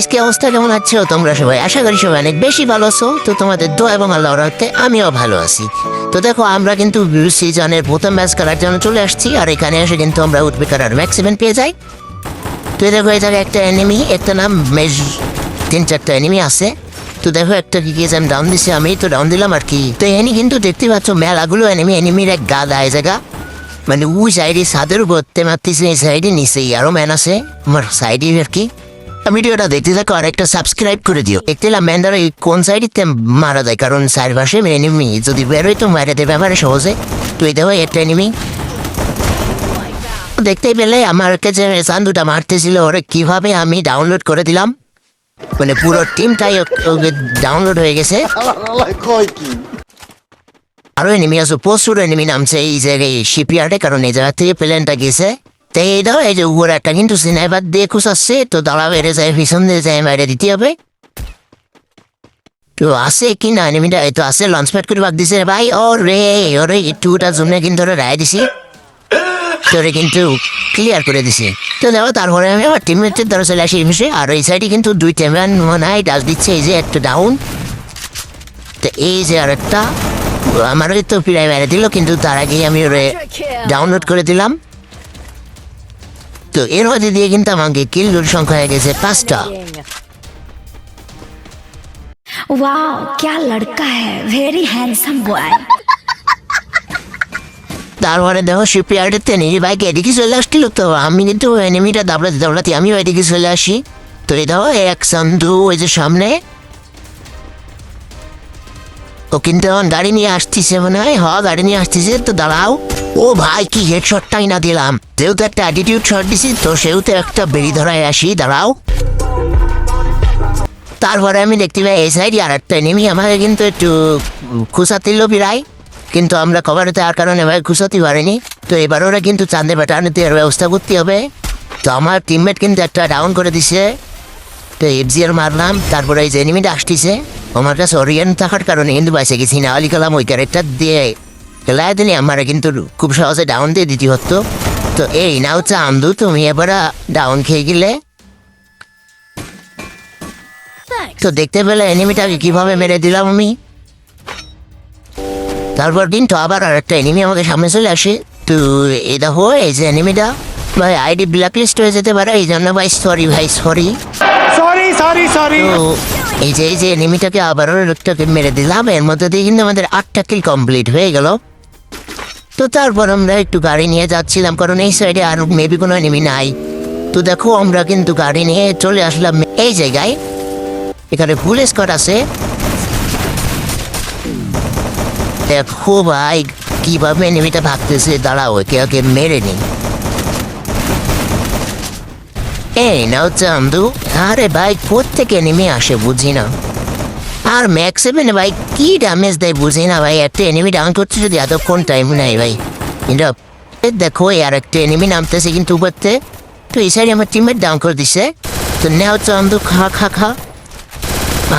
Guys কি অবস্থা? কেমন আছো? তোমরা সবাই আশা করি সবাই অনেক বেশি ভালো আছো। তো তোমাদের দোয়া এবং আল্লাহ রাখতে আমিও ভালো আছি। তো দেখো, আমরা কিন্তু সিজনের প্রথম ম্যাচ খেলার জন্য চলে আসছি, আর এখানে এসে কিন্তু আমরা উঠবে করার ম্যাক্সিমেন্ট পেয়ে যাই। তো দেখো, এই জায়গায় একটা এনিমি একটা নাম মেজ, তিন চারটা এনিমি আছে। তো দেখো, একটা কি গিয়েছে আমি ডাউন দিছি আমি, তো ডাউন দিলাম আর কি। তো এনি কিন্তু দেখতে পাচ্ছ, মেলাগুলো এনিমি এনিমির এক গাদা এই জায়গা। মানে ওই সাইডে ছাদের উপর মারতেছে, এই সাইডে নিচেই আরও ম্যান আছে। আমার সাইডে আর কি। ভিডিওটা দেখতে থাকো আর একটা সাবস্ক্রাইব করে দিও। দেখতে এলাম ম্যানদার এই কোন সাইডে মারা যায়, কারণ চারপাশে এনিমি যদি বেরোয় তো মারা দেবে সহজে। তুই দেখো, একটা এনিমি দেখতেই পেলে আমার কাছে চান্দুটা মারতেছিল, ওরে কীভাবে আমি ডাউনলোড করে দিলাম? মানে পুরো টিমটাই ডাউনলোড হয়ে গেছে। আরও এনিমি আছে, প্রচুর এনিমি নামছে এই জায়গায় শিপইয়ার্ডে কারণ এই জায়গা থেকে প্লেনটা গেছে। তো এই দাও এই যে উপরে একটা কিন্তু সিনেমার দিয়ে খুঁচাচ্ছে তো দাঁড়া বেড়ে যায় পিছন দিয়ে যায় বাইরে দিতে হবে তো আছে কি না এনিমিটা এই তো আছে লঞ্চ প্যাড করে বাদ দিছে ভাই ও রে ওরে একটুটার জন্য কিন্তু ওরা রায় দিছি তোরে কিন্তু ক্লিয়ার করে দিছি তো দেখো তারপরে আমি আমার টিমমেটের দ্বারা চলে আসি মিশে আর এই সাইডে কিন্তু দুই টেম্যান মনে হয় ডাস দিচ্ছে এই যে একটা ডাউন তো এই যে আরেকটা আমারও তো প্রায় মেরে দিল কিন্তু তার আগে আমি ওরে ডাউনলোড করে দিলাম তো এর মধ্যে দিয়ে কিন্তু আমাকে কিল্লুর সংখ্যা হয়ে গেছে পাঁচটা वाह क्या लड़का है वेरी हैंडसम बॉय তারপরে দেখো শিপইয়ার্ডের নিজে বাইক এদিকে চলে আসছিল তো আমি কিন্তু এনিমিটা দাবড়াতে দাবড়াতে আমিও এদিকে চলে আসি তো এই দেখো এক সন্ধু ওই যে সামনে ও কিন্তু এখন গাড়ি নিয়ে আসতেছে মনে হয় হ গাড়ি নিয়ে আসতেছে তো দাঁড়াও ও ভাই, কি হেডশটটাই না দিলাম। যেহেতু একটা অ্যাটিটিউড শট দিছি, তো সেহেতু একটা বেরি ধরায় আসি, দাঁড়াও। তারপরে আমি দেখতে পাই এই সাইডে আর একটা নেমি আমাকে কিন্তু একটু খুশাতিল প্রায় কিন্তু আমরা কভারে তার কারণে ভাই খুশাতে পারিনি তো এবার ওরা কিন্তু চাঁদে বাটানোতে এর ব্যবস্থা করতে হবে। তো আমার টিমমেট কিন্তু একটা ডাউন করে দিছে। তো এফজিআর মারলাম, তারপরে এই যে এনিমিটা আসতেছে। আমার কাছে অরিয়ান থাকার কারণে কিন্তু বাঁচে গেছি। না আলি কালাম ওই ক্যারেক্টার দিয়ে খেলায় দিলে আমার কিন্তু খুব সহজে ডাউন দিয়ে দিতে হতো। তো এই নাও চান্দু তুমি এবার ডাউন খেয়ে গেলে। তো দেখতে পেলে এনিমিটাকে কীভাবে মেরে দিলাম আমি। তারপর দিন তো আবার আর একটা এনিমি আমাকে সামনে চলে আসে। তো এই দেখো এই যে এনিমিটা ভাই আইডি ব্ল্যাক লিস্ট হয়ে যেতে পারে এই জন্য ভাই সরি ভাই সরি সরি সরি সরি তো এই যে এই যে এনিমিটাকে আবারও লোকটাকে মেরে দিলাম এর মধ্যে দিয়ে কিন্তু আমাদের আটটা কিল কমপ্লিট হয়ে গেল। তো তারপর আমরা একটু গাড়ি নিয়ে যাচ্ছিলাম, কারণ এই সাইডে আর মেবি কোনো এনিমি নাই। তো দেখো, আমরা কিন্তু গাড়ি নিয়ে চলে আসলাম এই জায়গায়। এখানে ফুল স্কট আছে। দেখো ভাই, কীভাবে এনিমিটা ভাগতেছে, দাঁড়াও ওকে ওকে মেরে নিই। এই নাও চান্দু। আরে ভাই থেকে নেমে আসে বুঝি না আর ম্যাক্স সেভেনে ভাই, কি ড্যামেজ দেয় বুঝি না ভাই। একটা এনিমি ডাউন করছে যদি এতক্ষণ টাইম নাই ভাই। কিন্তু দেখো আর একটা এনিমি নামতেছে কিন্তু উপরতে। তো এই সাইডে আমার টিমমেট ডাউন করে দিছে। তো নেও চান্দু খা খা খা।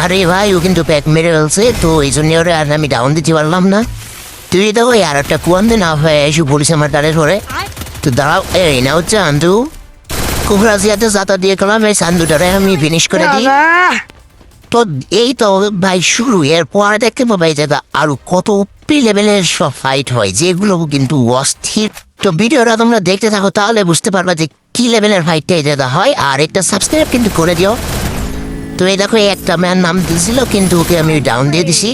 আরে ভাই, ও কিন্তু প্যাক মেরে ফেলছে। তো এই জন্য ওরা আর আমি ডাউন দিতে পারলাম না। তুই দেখো আর একটা কুয়ান দে না হয়ে এসে পড়িস আমার দাঁড়ের ধরে। তো দাঁড়াও, এই নাও চান্দু খুব রাজিয়াতে যাতা দিয়ে গেলাম, এই চান্দুটারে আমি ফিনিশ করে দিই। তো এই তো ভাই শুরু। এরপর দেখতে পাবো জায়গা আরও কত পি লেভেলের সব ফাইট হয় যেগুলো কিন্তু অস্থির। তো ভিডিওটা তোমরা দেখতে থাকো তাহলে বুঝতে পারবা যে কি লেভেলের ফাইটটা এই জায়গা হয়। আর একটা সাবস্ক্রাইব কিন্তু করে দিও। তো এই দেখো একটা ম্যান নাম দিয়েছিল কিন্তু ওকে আমি ডাউন দিয়ে দিছি।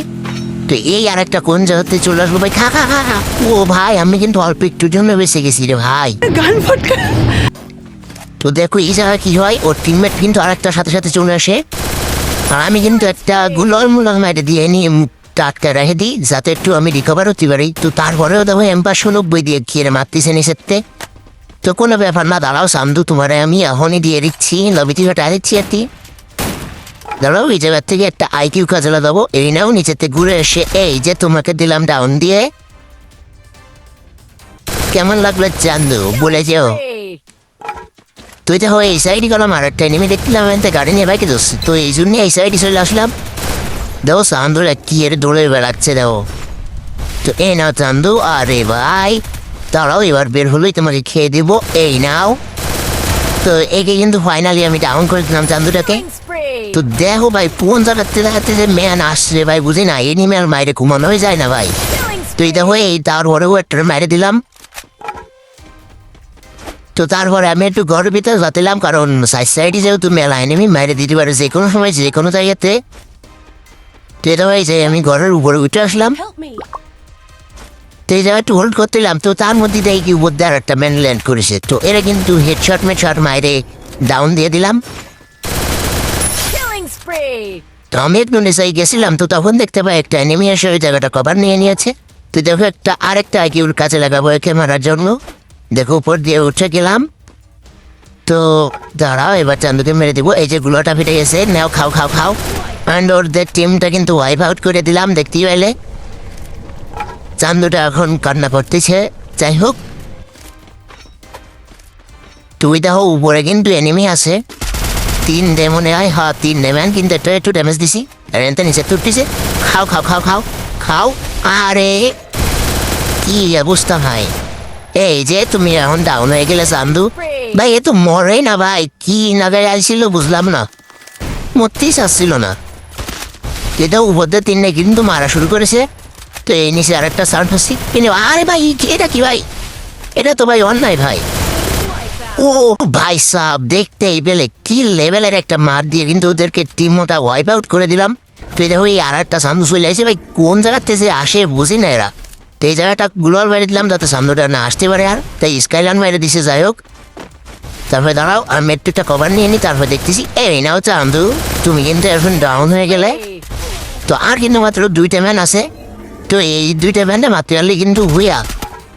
তো এই আর একটা কোন জায়গাতে চলে আসব ভাই? খা খা খা খা। ও ভাই আমি কিন্তু অল্প একটুর জন্য বেঁচে গেছি রে ভাই। তো দেখো এই জায়গায় কি হয় ওর টিমমেট কিন্তু আর আরেকটার সাথে সাথে চলে আসে। আর আমি কিন্তু একটা গুলর মুলর মাইরে দিয়ে নিয়ে টাটকা রেখে দিই, যাতে একটু আমি রিকভার হতে পারি। তো তারপরেও দেখো এম্পাশো নব্বই দিয়ে খেয়ে মারতেছে নিষেধতে তো কোনো ব্যাপার না, দাঁড়াও সামদু তোমারে আমি এখনই দিয়ে দিচ্ছি। লবিটি ঘটা দিচ্ছি আর কি। দাঁড়াও জায়গার থেকে একটা আইকিউ কাজে দেবো। এই নাও, নিচেতে ঘুরে এসে এই যে তোমাকে দিলাম ডাউন দিয়ে। কেমন লাগল চান্দু বলে যেও। তুই তো এই সাইডে গেলাম আর একটা নেমে দেখলাম এতে গাড়ি নিয়ে বাইকে দোষ তো এই জন্য এই সাইডে চলে আসলাম। দেখো চান্দুরা কি এর দৌড়ে বেড়াচ্ছে দেখো। তো এই নাও চান্দু আরে ভাই। তারাও এবার বের হলোই তোমাকে খেয়ে দেবো। এই নাও। তো একে কিন্তু ফাইনালি আমি ডাউন করে দিলাম চান্দুটাকে। তো দেখো ভাই কোন জায়গাতে দেখাতে যে ম্যান আসছে ভাই বুঝি না এনিম্যাল মাইরে ঘুমানোই যায় না ভাই। তুই দেখো এই তারপরেও একটা মাইরে দিলাম। তো তারপরে আমি একটু ঘরের ভিতরে যাতিলাম কারণ সাইড সাইডে যেহেতু মেলা এনিমি মাইরে দিতে পারে যে কোনো সময় যে কোনো জায়গাতে। তো এটা যে আমি ঘরের উপরে উঠে আসলাম। তো এই জায়গায় একটু হোল্ড করতেলাম তো তার মধ্যে দেখি কি উপর দিয়ে আর একটা ম্যান ল্যান্ড করেছে। তো এরা কিন্তু হেডশট মেডশট মাইরে ডাউন দিয়ে দিলাম। তো আমি একটু নেশাই গেছিলাম তো তখন দেখতে পাই একটা এনিমি এসে ওই জায়গাটা কভার নিয়ে নিয়েছে। তো দেখো একটা আরেকটা আইকিউর কাছে লাগাবো একে মারার জন্য। দেখো, উপর দিয়ে উঠে গেলাম। তো দাঁড়াও, এবার চান্দুকে মেরে দিব। এই যে গুলোটা ফিটে গেছে নাও, খাও খাও খাও। অ্যান্ড ওদের টিমটা কিন্তু ওয়াইপ আউট করে দিলাম, দেখতেই পাইলে চান্দুটা এখন কান্না করতেছে। যাই হোক। তুই দেখো, উপরে কিন্তু এনিমি আছে। তিন ডে মনে হয় হ্যাঁ তিন ডে ম্যান কিন্তু একটু একটু ড্যামেজ দিছি। আর এনতে নিচে তুটতিছে। খাও খাও খাও খাও খাও। আরে! কি অবস্থা ভাই? এই যে, তুমি এখন ডাউন হয়ে গেলে চান্দু। ভাই এ তো মরে না ভাই, কি নাগায় আসছিল বুঝলাম না। মরতেই চাচ্ছিল না। এটা উপর দিয়ে তিনটে কিন্তু মারা শুরু করেছে। তো এই নিচে আরেকটা সাউন্ড হচ্ছে কিন্তু আরে ভাই, এটা কি ভাই? এটা তো ভাই অন্যায় ভাই। ও, ভাই সাহ দেখতেই পেলে কি লেভেলের একটা মার দিয়ে কিন্তু ওদেরকে টিমটা ওয়াইপ আউট করে দিলাম। তো এই দেখো এই আর একটা সামনে চলে আসে। ভাই, কোন জায়গাতে যে আসে বুঝি না এরা। তো এই জায়গাটা গ্লোয়াল মেরে দিলাম যাতে সামনেটা না আসতে পারে আর। তাই স্কাইলান মেরে দিছে, যাই হোক। তারপরে দাঁড়াও, আর মেট্রিকটা কভার নিয়ে নি, তারপরে দেখতেছি, এই নাও চান্দু, তুমি কিন্তু এখন ডাউন হয়ে গেলে। তো আর কিন্তু মাত্র দুইটা ম্যান আছে। তো এই দুইটা ম্যানটা মাত্রালি কিন্তু হুইয়া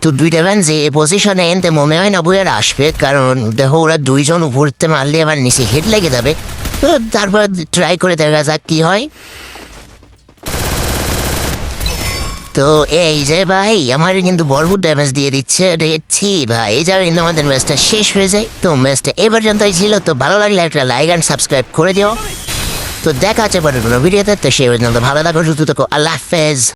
তো দুইটা ম্যান যে পজিশনে এনতে মনে হয় না বুয়ার আসবে, কারণ দেখো ওরা দুইজন উপরতে মারলে আবার নিচে হেড লেগে যাবে। তো তারপর ট্রাই করে দেখা যাক কি হয়। তো এই যে ভাই আমার কিন্তু ভরপুর ড্যামেজ দিয়ে দিচ্ছে, দেখছি ভাই। এই যাবে কিন্তু আমাদের ম্যাচটা শেষ হয়ে যায়। তো ম্যাচটা এ পর্যন্তই ছিল, তো ভালো লাগলে একটা লাইক অ্যান্ড সাবস্ক্রাইব করে দিও। তো দেখা আছে পরের কোনো ভিডিওতে তো সেই পর্যন্ত ভালো থাকো, সুস্থ থাকো, আল্লাহ হাফেজ।